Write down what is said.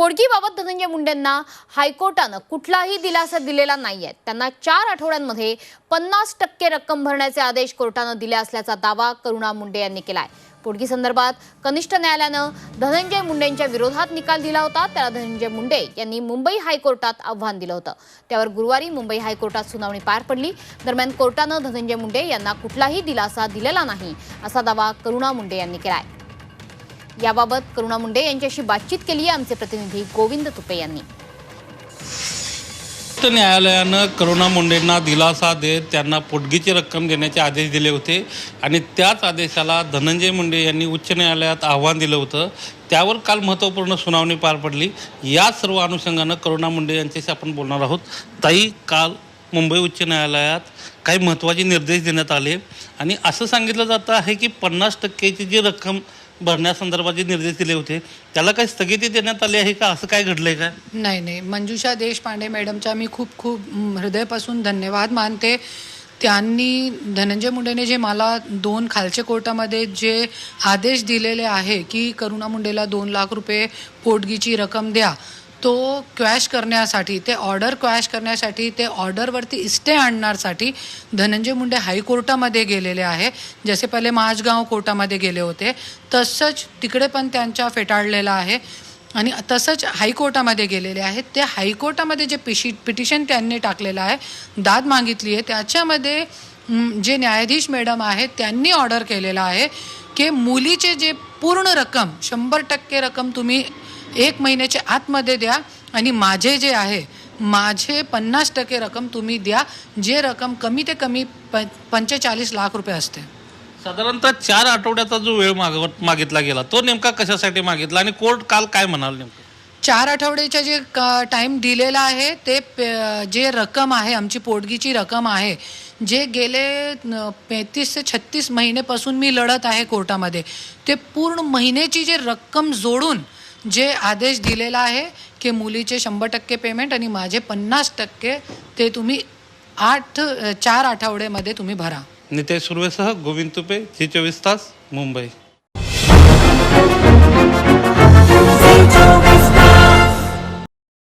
पोडगीबाबत धनंजय मुंडेंना हायकोर्टानं कुठलाही दिलासा दिलेला नाही आहे. त्यांना चार आठवड्यांमध्ये पन्नास टक्के रक्कम भरण्याचे आदेश कोर्टानं दिले असल्याचा दावा करुणा मुंडे यांनी केला आहे पोडगी संदर्भात कनिष्ठ न्यायालयानं धनंजय मुंडेंच्या विरोधात निकाल दिला होता. त्याला धनंजय मुंडे यांनी मुंबई हायकोर्टात आव्हान दिलं होतं. त्यावर गुरुवारी मुंबई हायकोर्टात सुनावणी पार पडली. दरम्यान कोर्टानं धनंजय मुंडे यांना कुठलाही दिलासा दिलेला नाही असा दावा करुणा मुंडे यांनी केला आहे याबाबत करुणा मुंडे यांच्याशी बातचीत केली आहे आमचे प्रतिनिधी गोविंद तुपे यांनी. उच्च न्यायालयानं करुणा मुंडेंना दिलासा देत त्यांना पोटगीची रक्कम देण्याचे आदेश दिले होते आणि त्याच आदेशाला धनंजय मुंडे यांनी उच्च न्यायालयात आव्हान दिलं होतं. त्यावर काल महत्त्वपूर्ण सुनावणी पार पडली. या सर्व अनुषंगानं करुणा मुंडे यांच्याशी आपण बोलणार आहोत. ताई काल मुंबई उच्च न्यायालयात काही महत्त्वाचे निर्देश देण्यात आले आणि असं सांगितलं जातं आहे की पन्नास टक्केची जी रक्कम भरण्यासंदर्भात जे निर्देश दिले होते त्याला काही स्थगिती देण्यात आली आहे का? असं काय घडलंय का? नाही नाही. मंजुषा देशपांडे मॅडमचा मी खूप खूप हृदयापासून धन्यवाद मानते. त्यांनी धनंजय मुंडेने जे मला दोन खालचे कोर्टामध्ये जे आदेश दिलेले आहे की करुणा मुंडेला दोन लाख रुपये पोटगीची रक्कम द्या तो क्वॅश करण्यासाठी ते ऑर्डर क्वॅश करण्यासाठी ते ऑर्डरवरती इस्टे आणण्यासाठी धनंजय मुंडे हायकोर्टामध्ये गेलेले आहे. जसे पहिले माझगाव कोर्टामध्ये गेले होते. तसंच तिकडे पण त्यांच्या फेटाळलेला आहे. आणि तसंच हायकोर्टामध्ये गेलेले आहेत ते हायकोर्टामध्ये जे पिशी पिटिशन त्यांनी टाकलेलं आहे दाद मागितली आहे त्याच्यामध्ये जे न्यायाधीश मॅडम आहेत त्यांनी ऑर्डर केलेलं आहे की मुलीचे जे पूर्ण रक्कम शंभर टक्के रक्कम तुम्ही एक महिन्याच्या आतमध्ये द्या आणि माझे जे आहे माझे पन्नास टक्के रक्कम तुम्ही द्या. जे रक्कम कमी ते कमी प पंचेचाळीस लाख रुपये असते. साधारणतः चार आठवड्याचा जो वेळ मागवत मागितला गेला तो नेमका कशासाठी मागितला आणि कोर्ट काल काय म्हणाल नेमकं? चार आठवड्याचा जे टाईम दिलेला आहे ते पे- जे रक्कम आहे आमची पोटगीची रक्कम आहे जे गेले पैंतीस ते छत्तीस महिनेपासून मी लढत आहे कोर्टामध्ये ते पूर्ण महिन्याची जे रक्कम जोडून जे आदेश दिलेला आहे की मुलीचे शंभर टक्के पेमेंट आणि माझे पन्नास टक्के ते तुम्ही आठ चार आठवड्यामध्ये तुम्ही भरा. नितेश सुर्वेसह गोविंद तुपे चोवीस तास मुंबई.